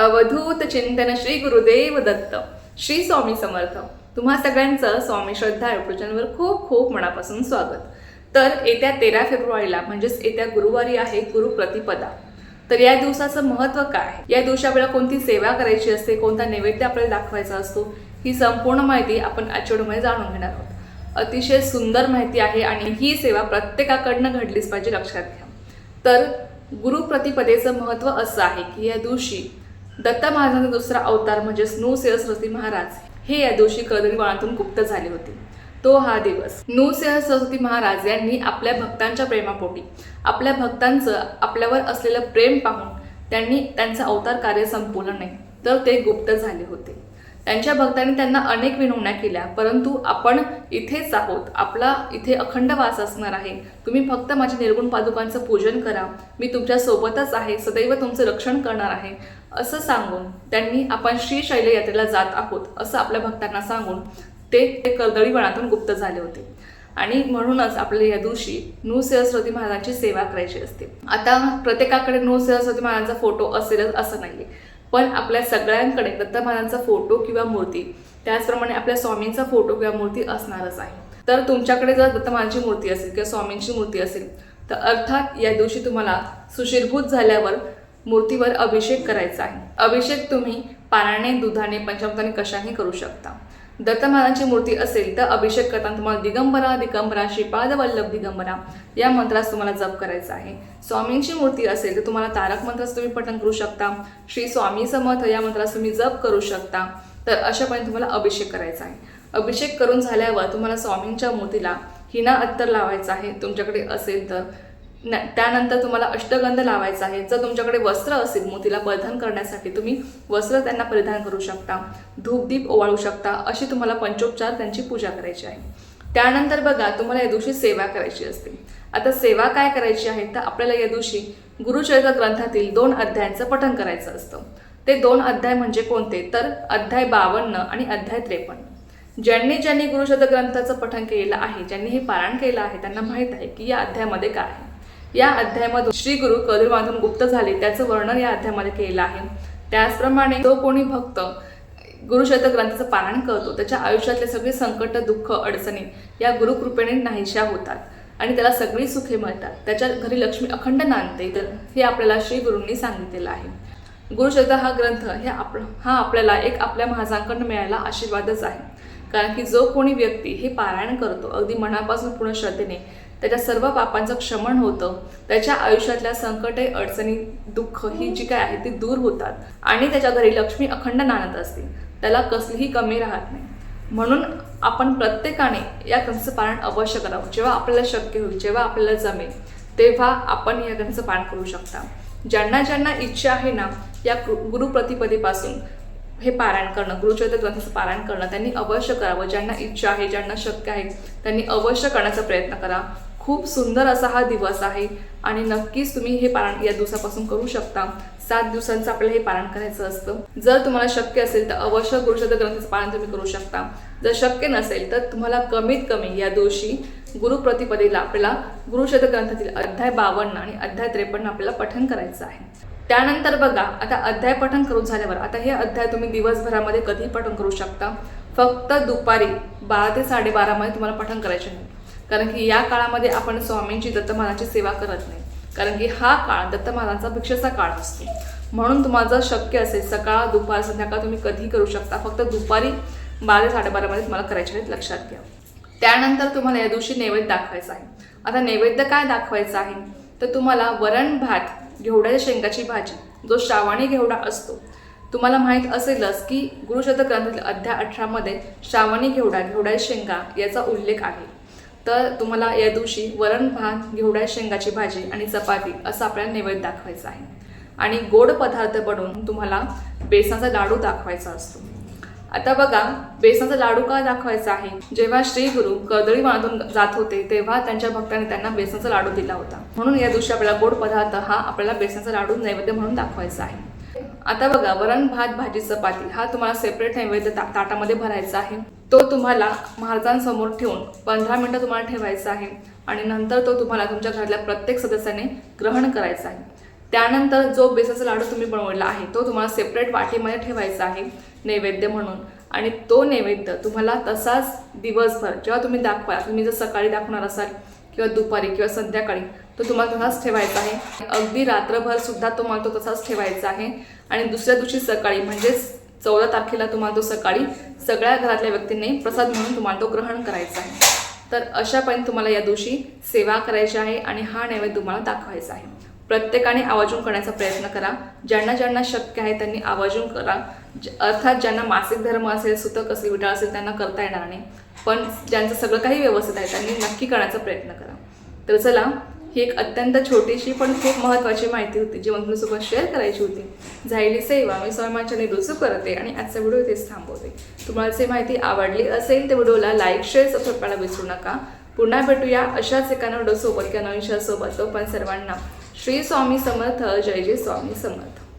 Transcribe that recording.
अवधूत चिंतन श्री गुरुदेव दत्त. श्री स्वामी समर्थ. तुम्हा सगळ्यांचं स्वामी श्रद्धा वर खूप खूप मनापासून स्वागत. तर येत्या तेरा फेब्रुवारीला म्हणजेच येत्या गुरुवारी आहे गुरुप्रतिपदा तर या दिवसाचं महत्त्व काय या दिवशी आपल्याला कोणती सेवा करायची असते? कोणता नैवेद्य आपल्याला दाखवायचा असतो? ही संपूर्ण माहिती आपण आठवड्यामध्ये जाणून घेणार आहोत. अतिशय सुंदर माहिती आहे आणि ही सेवा प्रत्येकाकडनं घडलीच पाहिजे लक्षात घ्या. तर गुरुप्रतिपदेचं महत्त्व असं आहे की या दिवशी दत्त महाराजांचा दुसरा अवतार म्हणजेच नू सरस्वती महाराज हे या दिवशी कदरीवाणातून गुप्त झाले होते. तो हा दिवस. नू सरस्वती महाराज यांनी आपल्या भक्तांच्या प्रेमापोटी आपल्या भक्तांचं आपल्यावर असलेलं प्रेम पाहून त्यांनी त्यांचं अवतार कार्य संपवलं नाही तर ते गुप्त झाले होते. त्यांच्या भक्तांनी त्यांना अनेक विनवण्या केल्या परंतु आपण इथेच आहोत. आपला इथे अखंड वास असणार आहे. तुम्ही फक्त माझ्या निर्गुण पादुकांचं पूजन करा. मी तुमच्या सोबतच आहे. सदैव तुमचं रक्षण करणार आहे. असं सांगून त्यांनी आपण श्री शैल यात्रेला जात आहोत असं आपल्या भक्तांना सांगून ते ते कर्दळीवनातून गुप्त झाले होते. आणि म्हणूनच आपल्याला या दिवशी नू सरस्वती महाराजांची सेवा करायची असते. आता प्रत्येकाकडे नू सरस्वती महाराजांचा फोटो असेलच असं नाही आहे पण आपल्या सगळ्यांकडे दत्तमानांचा फोटो किंवा मूर्ती त्याचप्रमाणे आपल्या स्वामींचा फोटो किंवा मूर्ती असणारच आहे. तर तुमच्याकडे जर दत्त मूर्ती असेल किंवा स्वामींची मूर्ती असेल तर अर्थात या दिवशी तुम्हाला सुशीरभूत झाल्यावर मूर्तीवर अभिषेक करायचा आहे. अभिषेक तुम्ही पाण्याने दुधाने पंचामृताने कशाही करू शकता. दत्तमानाची मूर्ती असेल तर अभिषेक करताना तुम्हाला दिगंबरा दिगंबरा श्रीपाद वल्लभ दिगंबरा या मंत्रास तुम्हाला जप करायचा आहे. स्वामींची मूर्ती असेल तर तुम्हाला तारक मंत्रास तुम्ही पठण करू शकता. श्री स्वामी समर्थ या मंत्रास तुम्ही जप करू शकता. तर अशापणे तुम्हाला अभिषेक करायचा आहे. अभिषेक करून झाल्यावर तुम्हाला स्वामींच्या मूर्तीला हिना अत्तर लावायचा आहे. तुमच्याकडे असेल तर न- त्यानंतर तुम्हाला अष्टगंध लावायचा आहे. जर तुमच्याकडे वस्त्र असेल मोतीला परिधान करण्यासाठी तुम्ही वस्त्र त्यांना परिधान करू शकता. धूपदीप ओवाळू शकता. अशी तुम्हाला पंचोपचार त्यांची पूजा करायची आहे. त्यानंतर बघा तुम्हाला या दिवशी सेवा करायची असते. आता सेवा काय करायची आहे? तर आपल्याला या दिवशी गुरुचरित्र ग्रंथातील दोन अध्यायांचं पठण करायचं असतं. ते दोन अध्याय म्हणजे कोणते? तर अध्याय बावन्न आणि अध्याय त्रेपन्न. ज्यांनी ज्यांनी गुरुशब्द ग्रंथाचं पठण केलेलं आहे ज्यांनी हे पारायण केलं आहे त्यांना माहीत आहे की या अध्यायामध्ये काय आहे. या अध्यायामधून श्री गुरु कदीरमाधून गुप्त झाले. त्याचं वर्णन या अध्यायामध्ये केलेलं आहे. त्याचप्रमाणे जो कोणी भक्त गुरुशब्द ग्रंथाचं पारायण करतो त्याच्या आयुष्यातले सगळे संकट दुःख अडचणी या गुरुकृपेने नाहीशा होतात आणि त्याला सगळी सुखे मिळतात. त्याच्या घरी लक्ष्मी अखंड नांदते. तर हे आपल्याला श्री गुरूंनी सांगितलेलं आहे. गुरुशब्द हा ग्रंथ हे आप हा आपल्याला एक आपल्या महाजांकडून मिळायला आशीर्वादच आहे. कारण की जो कोणी व्यक्ती हे पारायण करतो अगदी मनापासून पूर्ण श्रद्धेने त्याच्या सर्व पापांचं क्षमण होतं. त्याच्या आयुष्यातल्या संकटे अडचणी दुःख ही जी काय आहे ती दूर होतात. आणि त्याच्या घरी लक्ष्मी अखंड नाणत असते. त्याला कसलीही कमी राहत नाही. म्हणून आपण प्रत्येकाने या ग्रंथाचं पारण अवश्य करावं. जेव्हा आपल्याला शक्य होईल जेव्हा आपल्याला जमेल तेव्हा आपण या ग्रंथाचं पालन करू शकता. ज्यांना ज्यांना इच्छा आहे ना या गुरुप्रतिपदेपासून हे पारायण करणं गुरुचरित्र ग्रंथाचं पारायण करणं त्यांनी अवश्य करावं. ज्यांना इच्छा आहे ज्यांना शक्य आहे त्यांनी अवश्य करण्याचा प्रयत्न करा. खूप सुंदर असा हा दिवस आहे. आणि नक्कीच तुम्ही हे पारण या दिवसापासून करू शकता. सात दिवसांचं आपल्याला हे पारण करायचं असतं. जर तुम्हाला शक्य असेल तर अवश्य गुरुशब्द ग्रंथाचं पालन तुम्ही करू शकता. जर शक्य नसेल तर तुम्हाला कमीत कमी या दिवशी गुरुप्रतिपदेला आपल्याला गुरुशब्द ग्रंथातील अध्याय बावन्न आणि अध्याय त्रेपन्न आपल्याला पठण करायचं आहे. त्यानंतर बघा आता अध्याय पठण करून झाल्यावर आता हे अध्याय तुम्ही दिवसभरामध्ये कधी पठण करू शकता. फक्त दुपारी बारा ते साडेबारामध्ये तुम्हाला पठण करायचे नाही कारण की या काळामध्ये आपण स्वामींची दत्तमानाची सेवा करत नाही. कारण की हा काळ दत्तमानाचा भिक्षेचा काळ असतो. म्हणून तुम्हाला जर शक्य असेल सकाळ दुपार संध्याकाळ तुम्ही कधी करू शकता. फक्त दुपारी बारा साडेबारामध्ये तुम्हाला करायचे आहेत लक्षात घ्या. त्यानंतर तुम्हाला या दिवशी नैवेद्य दाखवायचा आहे. आता नैवेद्य काय दाखवायचं आहे? तर तुम्हाला वरण भात घेवड्याच्या शेंगाची भाजी जो श्रावणी घेवडा असतो. तुम्हाला माहीत असेलच की गुरुशब्द ग्रंथातील अध्याय अठरामध्ये श्रावणी घेवडा घेवड्या शेंगा याचा उल्लेख आहे. तर तुम्हाला या दिवशी वरण भात घेवड्या शेंगाची भाजी आणि चपाती असं आपल्याला नैवेद्य दाखवायचं आहे. आणि गोड पदार्थ बनवून तुम्हाला बेसनाचा लाडू दाखवायचा असतो. आता बघा बेसनाचा लाडू का दाखवायचा आहे? जेव्हा श्री गुरु कर्दळी बांधून जात होते तेव्हा त्यांच्या भक्तांनी त्यांना बेसनाचा लाडू दिला होता. म्हणून या दिवशी आपल्याला गोड पदार्थ हा आपल्याला बेसनाचा लाडू नैवेद्य म्हणून दाखवायचा आहे. आता बघा वरण भात भाजी चपाती हा तुम्हाला सेपरेट नैवेद्य ता- ताटामध्ये भरायचा आहे. तो तुम्हाला महाराजांसमोर ठेवून पंधरा मिनटं तुम्हाला ठेवायचा आहे आणि नंतर तो तुम्हाला तुमच्या घरातल्या प्रत्येक सदस्याने ग्रहण करायचा आहे. त्यानंतर जो बेसाचा लाडू तुम्ही बनवलेला आहे तो तुम्हाला सेपरेट वाटीमध्ये ठेवायचा आहे नैवेद्य म्हणून. आणि तो नैवेद्य तुम्हाला तसाच दिवसभर जेव्हा तुम्ही दाखवा तुम्ही जर सकाळी दाखवणार असाल किंवा दुपारी किंवा संध्याकाळी तो तुम्हाला तसाच ठेवायचा आहे. अगदी रात्रभर सुद्धा तुम्हाला तो तसाच ठेवायचा आहे. आणि दुसऱ्या दिवशी सकाळी म्हणजेच चौदा तारखेला तुम्हाला तो सकाळी सगळ्या घरातल्या व्यक्तींनी प्रसाद म्हणून तुम्हाला तो ग्रहण करायचा आहे. तर अशापर्यंत तुम्हाला या दिवशी सेवा करायची आहे आणि हा नैवेद्य तुम्हाला दाखवायचा आहे. प्रत्येकाने आवाजून करण्याचा प्रयत्न करा. ज्यांना ज्यांना शक्य आहे त्यांनी आवाजून करा. अर्थात ज्यांना मासिक धर्म असेल सुतक असेल विटाळ असेल त्यांना करता येणार नाही. पण ज्यांचं सगळं काही व्यवस्थित आहे त्यांनी नक्की करण्याचा प्रयत्न करा. तर चला ही एक अत्यंत छोटीशी पण खूप महत्त्वाची माहिती होती जी मग तुमच्यासोबत शेअर करायची होती. झायली सेवा मी स्वामींच्या निरुसू करते आणि आजचा व्हिडिओ इथेच थांबवते. तुम्हाला जी माहिती आवडली असेल तर व्हिडिओला लाईक शेअर सबस्क्राईब करायला विसरू नका. पुन्हा भेटूया अशाच एका व्हिडिओ किंवा नवीन सोबत तो पण सर्वांना श्री स्वामी समर्थ जय जय स्वामी समर्थ.